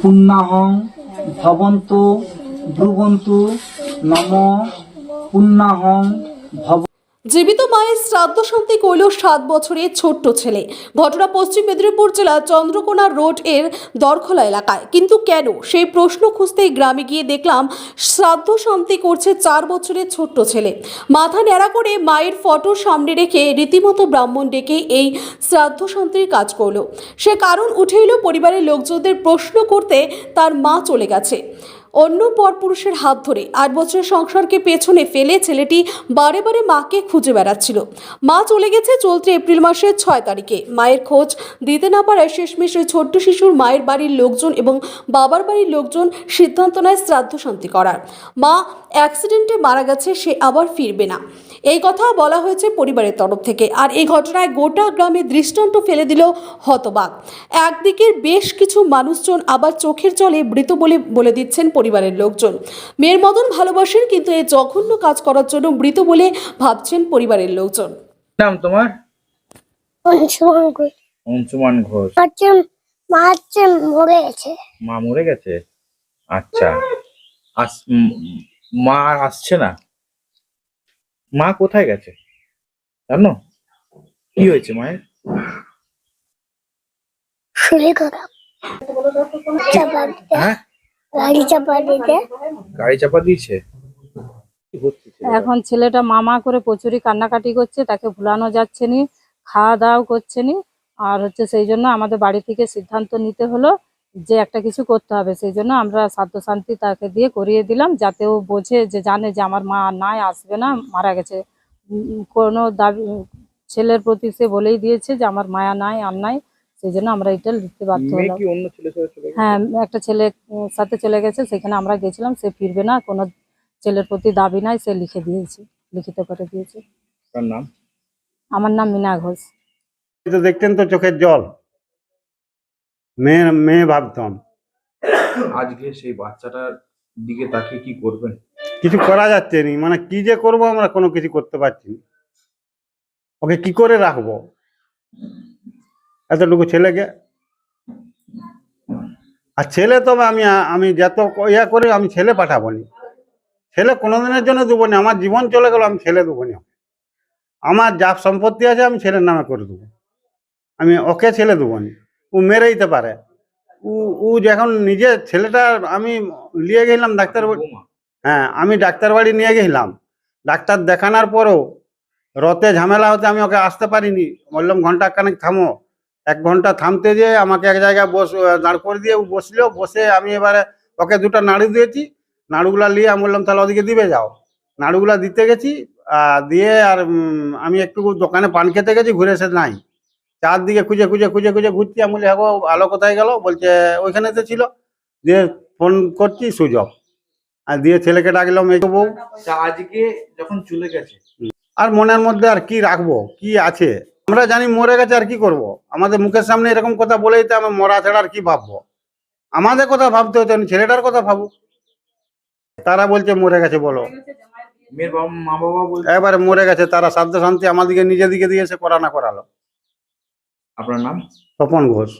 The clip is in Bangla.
পুণ্যাহং ভবন্তু ব্রুবন্তু নম পুণ্যাহং ভব জীবিত মায়ের শ্রাদ্ধ শান্তি করল সাত বছরের ছোট্ট ছেলে। ঘটনা পশ্চিম মেদিনীপুর জেলার চন্দ্রকোনা রোডের দরখলা এলাকায়। কিন্তু কেন? সেই প্রশ্ন খুঁজতেই গ্রামে গিয়ে দেখলাম শ্রাদ্ধ শান্তি করছে চার বছরের ছোট্ট ছেলে। মাথা ন্যাড়া করে মায়ের ফটোর সামনে রেখে রীতিমতো ব্রাহ্মণ ডেকে এই শ্রাদ্ধ শান্তির কাজ করল। সে কারণ উঠে এলো পরিবারের লোকজনদের প্রশ্ন করতে তার মা চলে গেছে। অন্য পরপুরুষের হাত ধরে আট বছরের সংসারকে পেছনে ফেলে ছেলেটি বারে বারে মাকে খুঁজে বেড়াচ্ছিল। মা চলে গেছে চলতি এপ্রিল মাসের ছয় তারিখে। মায়ের খোঁজ দিতে না পারায় শেষমেশ ওই ছোট্ট শিশুর মায়ের বাড়ির লোকজন এবং বাবার বাড়ির লোকজন সিদ্ধান্ত নেয় শ্রাদ্ধ শান্তি করার। মা অ্যাক্সিডেন্টে মারা গেছে, সে আবার ফিরবে না। এই কথা বলা হয়েছে পরিবারের তরফ থেকে। আর এই ঘটনায় গোটা গ্রামে দৃষ্টান্ত ফেলে দিল হতবাক। একদিকের বেশ কিছু মানুষজন আবার চোখের জলে মৃত বলে বলে দিচ্ছেন পরিবারের লোকজন। মেয়ের মতন ভালোবাসেন কিন্তু এই জঘন্য কাজ করার জন্য মৃত বলে ভাবছেন পরিবারের লোকজন। নাম তোমার? অংশগ্রহণ করি অংশুমান ঘোষ। হচ্ছে মা হচ্ছে মরে গেছে। মা মরে গেছে? আচ্ছা। আস মা আর আসছে না? মা কোথায় গেছে? জানো? কি হয়েছে মায়ের? শরীর খারাপ চাপা দিতে হ্যাঁ? গাড়ি চাপা দিতে। গাড়ি চাপা দিয়েছে? কি হচ্ছে ছেলেটার? এখন ছেলেটা মামা করে প্রচুরই কান্নাকাটি করছে তাকে ভুলানো যাচ্ছে নি খাওয়া দাওয়াও করছে নি আর হচ্ছে সেই জন্য আমাদের বাড়ি থেকে সিদ্ধান্ত নিতে হলো যে একটা কিছু করতে হবে সেই জন্য আমরা সাধ্য শান্তি তাকে দিয়ে করিয়ে দিলাম যাতে ও বোঝে যে জানে যে আমার মা নাই আসবে না মারা গেছে। কোনো দাবি ছেলের প্রতি সে বলেই দিয়েছে যে আমার মায়া নাই আর নাই সেই জন্য আমরা এটা লিখতে বাধ্য হলাম? হ্যাঁ একটা ছেলে সাথে চলে গেছে সেখানে আমরা গেছিলাম সে ফিরবে না কোনো ছেলের প্রতি দাবি নাই সে লিখে দিয়েছে লিখিত করে দিয়েছে। তার নাম? আমার নাম মিনা ঘোষ। দেখতেন তো চোখের জল। মেয়ে মেয়ে ভাবতাম। আজকে সেই বাচ্চাটার দিকে তাকিয়ে কি করবেন? কিছু করা যাচ্ছে নি। মানে কি যে করব আমরা কোনো কিছু করতে পারছি না। ওকে কি করে রাখব? এতটুকু ছেলেকে? আর ছেলে তবে আমি আমি যত ইয়া করে আমি ছেলে পাঠাবো নি। ছেলে কোনোদিনের জন্য দেবো না। আমার জীবন চলে গেল আমি ছেলে দেবো না আমার যা সম্পত্তি আছে আমি ছেলের নামে করে দেবো। আমি ওকে ছেলে দেবো না। ও মেরে দিতে পারে। ও ও যখন নিজে ছেলেটা আমি নিয়ে গেলাম ডাক্তার বাড়ি- হ্যাঁ আমি ডাক্তার বাড়ি নিয়ে গেছিলাম ডাক্তার দেখানোর পরও রতে ঝামেলা হতে আমি ওকে আসতে পারিনি। বললাম ঘণ্টা খানেক থামো। এক ঘণ্টা থামতে যে আমাকে এক জায়গায় বস দাঁড় করে দিয়ে বসল। বসে আমি এবারে ওকে দুটো নাড়ু দিয়েছি। নাড়ুগুলা নিয়ে আমি বললাম তাহলে ওদিকে দিবে যাও। নাড়ুগুলা দিতে গেছি দিয়ে আর আমি একটু দোকানে পান খেতে গেছি ঘুরে এসে নাই। চারদিকে খুঁজে খুঁজে খুঁজে খুঁজে ঘুরছি। আমি বলি হ্যাঁ আলো কোথায় গেল? বলছে ওইখানে তো ছিল। দিয়ে ফোন করছি সুযোগ আর দিয়ে ছেলেকে ডাকলাম এই বউ। আজকে যখন চলে গেছে? আর মনের মধ্যে আর কি রাখব? কি আছে? আমরা জানি মরে গেছে আর কি করব। আমাদের মুখের সামনে এরকম কথা বলে তো আমি মরা ছাড়া আর কি ভাববো? আমাদের কথা ভাবতে হতো না ছেলেটার কথা ভাবো তারা বলছে মরে গেছে বলো। এবারে মরে গেছে তারা সাধ্য শান্তি আমাদেরকে নিজে দিকে দিয়েছে করা না করালো। আপনার নাম? তপন ঘোষ।